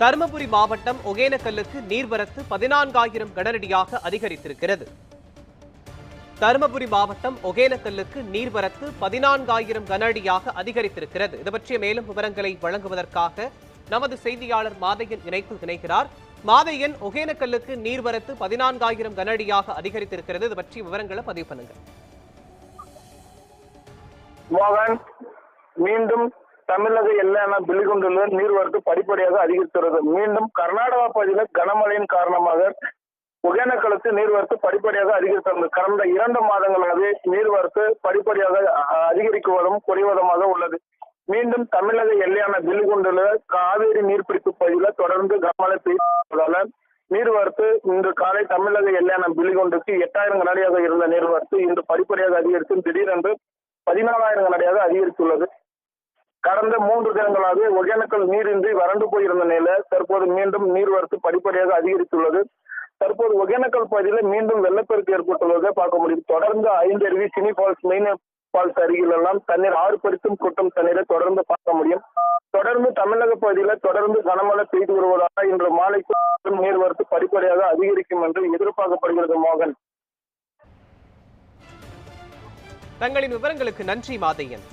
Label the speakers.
Speaker 1: தருமபுரி மாவட்டம் ஒகேனக்கல்லுக்கு நீர்வரத்து பதினான்காயிரம் கனரடியாக அதிகரித்திருக்கிறது. தருமபுரி மாவட்டம் ஒகேனக்கல்லுக்கு நீர்வரத்து பதினான்காயிரம் கனஅடியாக அதிகரித்திருக்கிறது. இது பற்றிய மேலும் விவரங்களை வழங்குவதற்காக நமது செய்தியாளர் மாதையன் இணைப்பு இணைகிறார். மாதையன் ஒகேனக்கல்லுக்கு நீர்வரத்து பதினான்காயிரம் கனஅடியாக அதிகரித்திருக்கிறது. இது பற்றிய விவரங்களை பதிவு பண்ணுங்க
Speaker 2: மீண்டும் தமிழக எல்லையான பில்லிகுண்டில் நீர்வரத்து படிப்படியாக அதிகரித்துள்ளது. மீண்டும் கர்நாடகா பகுதியில் கனமழையின் காரணமாக ஒகேனக்கலுக்கு நீர்வரத்து படிப்படியாக அதிகரித்துள்ளது. கடந்த இரண்டு மாதங்களாகவே நீர்வரத்து படிப்படியாக அ- அதிகரிக்குவதும் குறைவதுமாக உள்ளது. மீண்டும் தமிழக எல்லையான பில்லிகுண்டில் காவேரி நீர்பிடிப்பு பகுதியில் தொடர்ந்து கனமழை பெய்ததால நீர்வரத்து இன்று காலை தமிழக எல்லையான பில்லிகுண்டுக்கு எட்டாயிரம் கனடியாக இருந்த நீர்வரத்து இன்று படிப்படியாக அதிகரித்து திடீரென்று பதினாலாயிரம் கனடியாக அதிகரித்துள்ளது. கடந்த மூன்று தினங்களாக ஒகேனக்கல் நீரின்றி வறண்டு போயிருந்த நிலையில தற்போது மீண்டும் நீர்வரத்து படிப்படியாக அதிகரித்துள்ளது. தற்போது ஒகேனக்கல் பகுதியில் மீண்டும் வெள்ளப்பெருக்கு ஏற்பட்டுள்ளதை பார்க்க முடியும். தொடர்ந்து ஐந்து அருவி சினி ஃபால்ஸ் மெயின் ஃபால்ஸ் அருகில் எல்லாம் தண்ணீர் ஆறு பறித்தும் கொட்டும் தண்ணீரை தொடர்ந்து பார்க்க முடியும். தொடர்ந்து தமிழக பகுதியில் தொடர்ந்து கனமழை பெய்து வருவதாக இன்று மாலைக்கு நீர்வரத்து படிப்படியாக அதிகரிக்கும் என்று எதிர்பார்க்கப்படுகிறது மோகன்.
Speaker 1: தங்களின் விவரங்களுக்கு நன்றி மாதையன்.